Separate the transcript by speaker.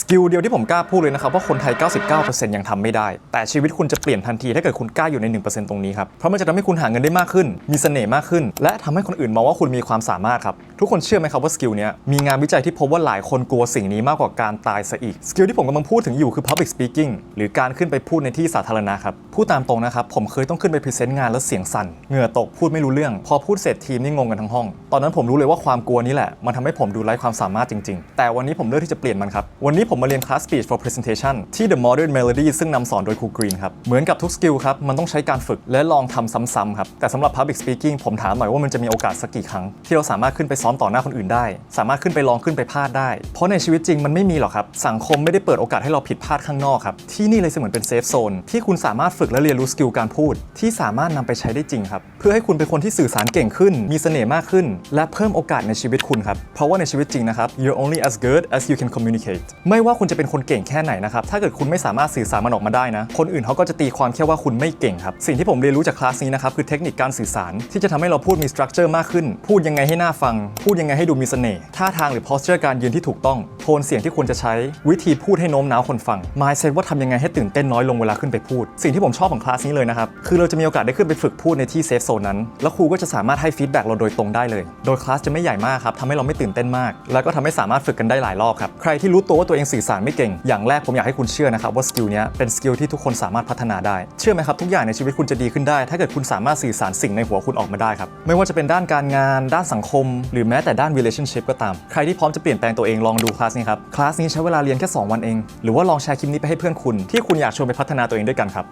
Speaker 1: สกิลเดียวที่ผมกล้าพูดเลยนะครับว่าคนไทย 99%ยังทำไม่ได้ แต่ชีวิตคุณจะเปลี่ยนทันทีถ้าเกิดคุณกล้าอยู่ใน 1%ตรงนี้ครับ เพราะมันจะทำให้คุณหาเงินได้มากขึ้น มีเสน่ห์มากขึ้น และทำให้คนอื่นมองว่าคุณมีความสามารถครับ ทุกคนเชื่อไหมครับว่าสกิลเนี้ยมีงานวิจัยที่พบว่าหลายคนกลัวสิ่งนี้มากกว่าการตายซะอีก สกิลที่ผมกำลังพูดถึงอยู่คือ public speaking หรือการขึ้นไปพูดในที่สาธารณะครับ พูดตามตรงนะครับผมเคยต้องขึ้นไปพรีเซนต์งานแล้วเสียงสั่น เหงื่อตกพูดไม่รู้เรื่อง พอพูดเสร็จทีมนี่งงกันทั้งห้อง ตอนนั้นผมรู้เลยว่าความกลัวนี้แหละมันทำให้ผมดูไร้ความสามารถจริง ๆ แต่วันนี้ผมเลือกที่จะเปลี่ยนมันครับวันนี้ผมมาเรียนคลาส speech for presentation ที่ The Modern Melody ซึ่งนำสอนโดยครูกรีนครับ เหมือนกับทุกสกิลครับ มันต้องใช้การฝึกและลองทำซ้ำๆครับ แต่สำหรับ public speaking ผมถามหน่อยว่ามันจะมีโอกาสสักกี่ครั้ง ที่เราสามารถขึ้นไปซ้อมต่อหน้าคนอื่นได้ สามารถขึ้นไปลองขึ้นไปพลาดได้ เพราะในชีวิตจริงมันไม่มีหรอกครับ สังคมไม่ได้เปิดโอกาสให้เราผิดพลาดข้างนอกครับ ที่นี่เลยเสมือนเป็นเซฟโซนที่คุณสามารถฝึกและเรียนรู้สกิลการพูด ที่สามารถนำไปใช้ได้จริงครับ เพื่อให้คุณเป็นคนที่สื่อสารเก่งขึ้น มีเสน่ห์มากขึ้น และเพิ่มโอกาสในชีวิตคุณครับ เพราะว่าในชีวิตจริงนะครับ you're only as good as you can communicate ไไม่ว่าคุณจะเป็นคนเก่งแค่ไหนนะครับ ถ้าเกิดคุณไม่สามารถสื่อสารมันออกมาได้นะ คนอื่นเขาก็จะตีความแค่ว่าคุณไม่เก่งครับ สิ่งที่ผมเรียนรู้จากคลาสนี้นะครับคือเทคนิคการสื่อสาร ที่จะทำให้เราพูดมี structure มากขึ้น พูดยังไงให้น่าฟัง พูดยังไงให้ดูมีเสน่ห์ ท่าทางหรือ posture การยืนที่ถูกต้อง โทนเสียงที่ควรจะใช้ วิธีพูดให้โน้มน้าวคนฟัง mindset ว่าทำยังไงให้ตื่นเต้นน้อยลงเวลาขึ้นไปพูด สิ่งที่ผมชอบของคลาสนี้เลยนะครับ คือเราจะมีโอกาสได้ขึ้นไปฝึกพูดในที่เซฟโซนนั้น แล้วครูก็จะสามารถให้ฟีดแบ็กเราโดยตรงได้เลย โดยคลาสจะไม่ใหญ่มากครับทำให้เราไม่ตื่นเต้นมาก แล้วก็ทำให้สามารถฝึกกันได้หลายรอบครับ ใครที่รู้ตัวว่าตัวเองสื่อสารไม่เก่ง อย่างแรกผมอยากให้คุณเชื่อนะครับว่าสกิลนี้เป็นสกิลที่ทุกคนสามารถพัฒนาได้ เชื่อไหมครับทุกอย่างในชีวิตคุณจะดีขึ้นได้ ถ้าเกิดคุณสามารถสื่อสารสิ่งในหัวคุณออกมาได้ครับ ไม่ว่าจะเป็นด้านการงาน ด้านสังคม หรือแม้แต่ด้าน relationship ก็ตาม ใครที่พร้อมจะเปลี่ยนแปลงตัวเองลองดูคลาสนี้ครับ คลาสนี้ใช้เวลาเรียนแค่ 2 วันเอง หรือว่าลองแชร์คลิปนี้ไปให้เพื่อนคุณที่คุณอยากชวนไปพัฒนาตัวเองด้วยกันครับ